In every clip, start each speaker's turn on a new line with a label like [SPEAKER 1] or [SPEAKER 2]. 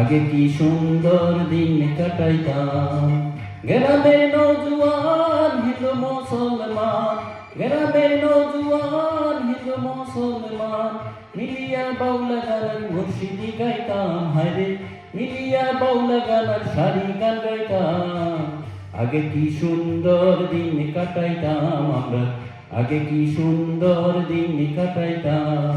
[SPEAKER 1] আগে কি সুন্দর দিন কাটাইতাম? গ্রামের নৌজুয়ান হিন্দু মুসলমান, গ্রামের নৌজুয়ান হিন্দু মুসলমান, মিলিয়া বাউলা গানের মুর্শিদি গাইতাম, হায়রে মিলিয়া বাউলা গানের সারি গান গাইতাম। আগে কি সুন্দর দিন কাটাইতাম আমরা, আগে কি সুন্দর দিন কাটাইতাম।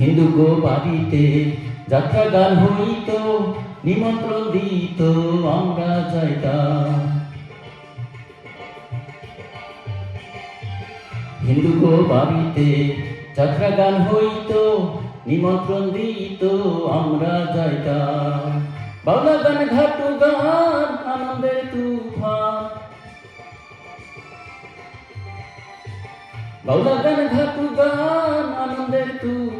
[SPEAKER 1] হিন্দু গো বাড়িতে যাত্রা গান হইত, নিমন্ত্রণ দিত, আমরা যাইতাম। হিন্দু গো বাড়িতে যাত্রা গান হইত, নিমন্ত্রণ দিত, আমরা যাইতাম। গান, ঘাটু গান, আনন্দের তুফান। বাউলা গান, ঘাটু গান, আনন্দের তুফান।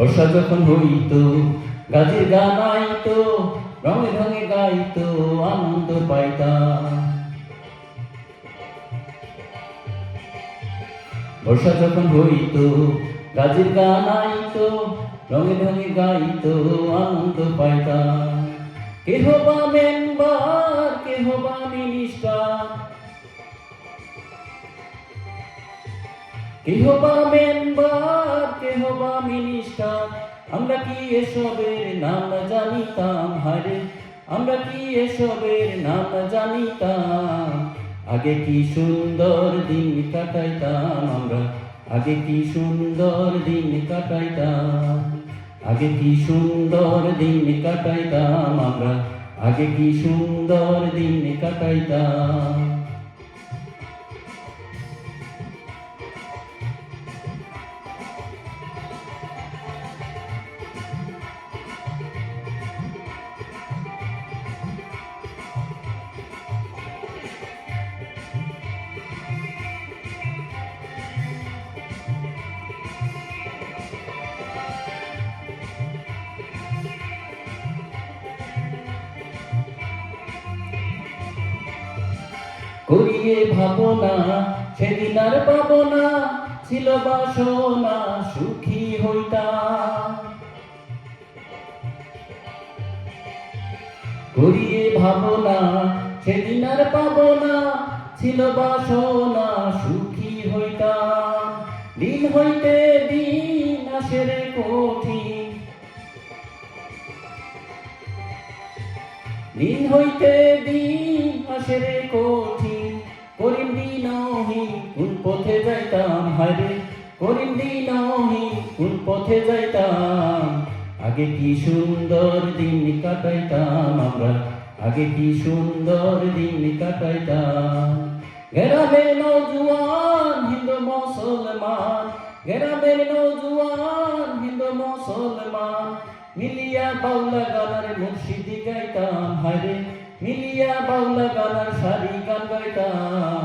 [SPEAKER 1] বর্ষা যখন হইত, গাছের গান আইত রঙে রঙে গাইত, আনন্দ পাইতাম। বর্ষা যখন হইত, গাছের গান আইত রঙে রঙে গাইত, আনন্দ পাইতাম। কেহ বা মেম্বার কেহ বা মিনিস্টার কেহ বা মেম্বার কেহ বা মিনিস্টার। আমরা কি এসবের নাম জানিতাম? হারে, আমরা কি এসবের নাম জানিতাম? আগে কি সুন্দর দিন কাটাইতাম আমরা? আগে কি সুন্দর দিন কাটাইতাম? আগে কি সুন্দর দিন কাটাইতাম আমরা? আগে কি সুন্দর দিন কাটাইতাম? করিয়ে ভাবনা সেদিন আর পাবো না ছিল বাসনা, সুখী হইতাম। করিয়ে ভাবনা সেদিন আর পাবো না ছিল বাসনা, সুখী হইতাম। দিন হইতে দিন আসে রে কঠিন দিন হইতে দিন আসে রে কঠিন হারে করিম দিনহীন কোন পথে যাইতাম? আগে কি সুন্দর দিন কাটাইতাম আমরা? আগে কি সুন্দর দিন কাটাইতাম? গ্রামে নৌজুয়ান হিন্দু মুসলমান। গ্রামের নৌজুয়ান হিন্দু মুসলমান। মিলিয়া বাউলা গানার মুর্শিদি গাইতাম হারে মিলিয়া বাউলা গানার সারি গান গাইতাম।